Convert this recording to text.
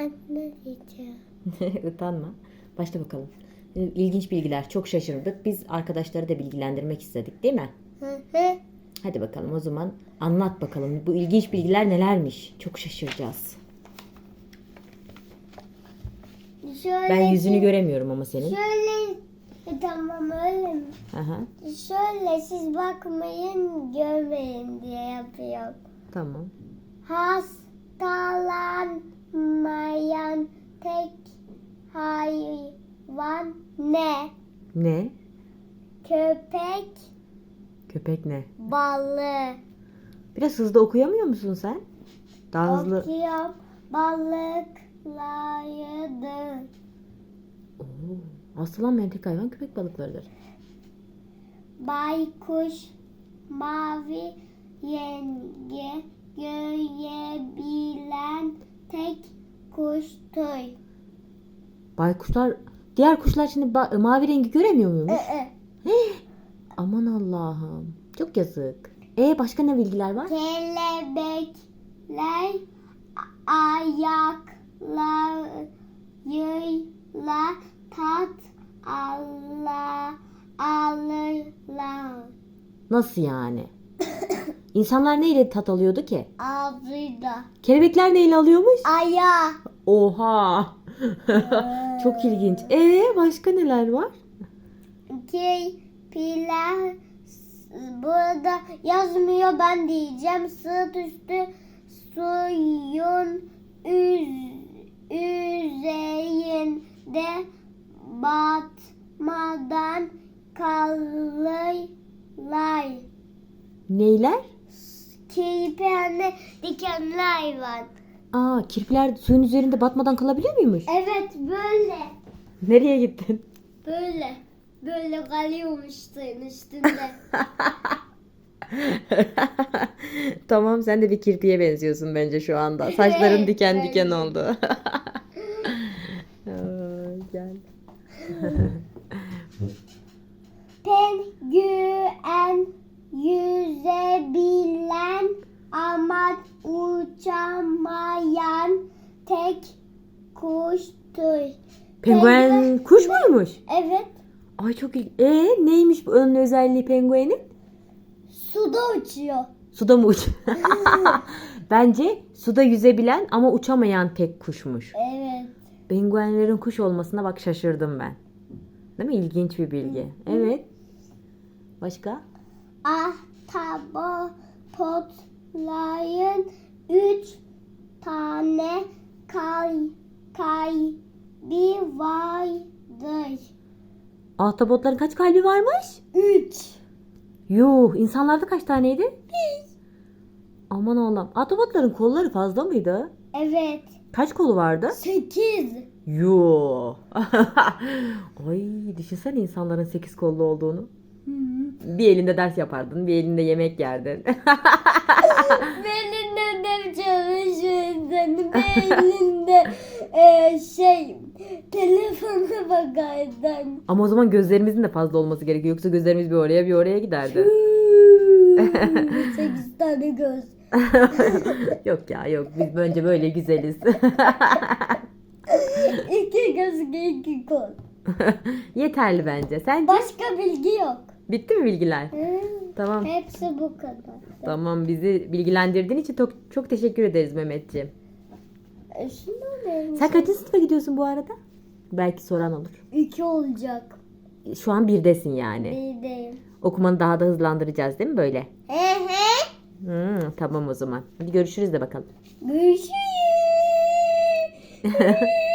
Anne diyeceğim. Utanma. Başla bakalım. İlginç bilgiler. Çok şaşırdık. Biz arkadaşları da bilgilendirmek istedik değil mi? Hı hı. Hadi bakalım o zaman anlat bakalım. Bu ilginç bilgiler nelermiş? Çok şaşıracağız. Şöyle Ben yüzünü siz- göremiyorum ama senin. Şöyle E, tamam öyle mi? Aha, Şöyle siz bakmayın görmeyin diye yapıyorum. tamam. Hastalanmayan tek hayvan ne? Ne? Köpek, Köpek ne? balığı. Biraz hızlı okuyamıyor musun sen? Daha hızlı. Okuyorum. Balıklardı. Oo, Aslanmayan tek hayvan köpek balıklarıdır. Baykuş, mavi yenge, görebilen tek kuştur. Baykuşlar, diğer kuşlar şimdi ba- mavi rengi göremiyor muymuş? Ee, Aman Allah'ım. Çok yazık. E başka ne bilgiler var? Kelebekler ayaklarıyla tat ala, alırlar. Nasıl yani? İnsanlar neyle tat alıyordu ki? Ağzıyla. Kelebekler neyle alıyormuş? Aya. Oha. Çok ilginç. E başka neler var? Kirpiler burada yazmıyor ben diyeceğim. Sırt üstü suyun üz, üzerinde batmadan kalırlar. Neyler? Kirpi anne dikenli hayvan. Aa kirpiler suyun üzerinde batmadan kalabiliyor muymuş? Evet böyle. Nereye gittin? Böyle. Böyle kalıyormuş suyun üstünde. tamam sen de bir kirpiye benziyorsun bence şu anda. Saçların diken diken oldu. Aa, Gel. Penguen yüzebilen ama uçamayan tek kuştur. Penguen kuş muymuş? Evet. Ay çok iyi. E neymiş bu ön özelliği penguenin? Suda uçuyor. Suda mı uç? Bence suda yüzebilen ama uçamayan tek kuşmuş. Evet. Penguenlerin kuş olmasına bak şaşırdım ben. Değil mi? İlginç bir bilgi. Evet. Başka? Ahtapotların üç tane kay, kalbi vardır. Ahtapotların kaç kalbi varmış? Üç. Yuh, insanlarda kaç taneydi? Aman Allah'ım. Ahtapotların kolları fazla mıydı? Evet. Kaç kolu vardı? Sekiz. Yuh. Ay düşünsene insanların sekiz kollu olduğunu. Bir elinde ders yapardın, bir elinde yemek yerdin. Belinde de çalışırdın. Belinde e, şey telefona bakardın. Ama o zaman gözlerimizin de fazla olması gerekiyor. Yoksa gözlerimiz bir oraya bir oraya giderdi. Sekiz tane göz. yok ya yok. Biz bence böyle güzeliz. İki göz iki kol. Yeterli bence. Sence? Başka bilgi yok. Bitti mi bilgiler? Hı, Tamam. Hepsi bu kadar. Tamam bizi bilgilendirdiğin için çok, çok teşekkür ederiz Mehmetciğim. E, Şunu ne? Sen kaçıncı sınıfa gidiyorsun bu arada? Belki soran olur. İki olacak. Şu an birdesin yani. Birdeyim. Okumanı daha da hızlandıracağız değil mi böyle? He he. Hmm, tamam o zaman. Hadi görüşürüz de bakalım. Görüşürüz.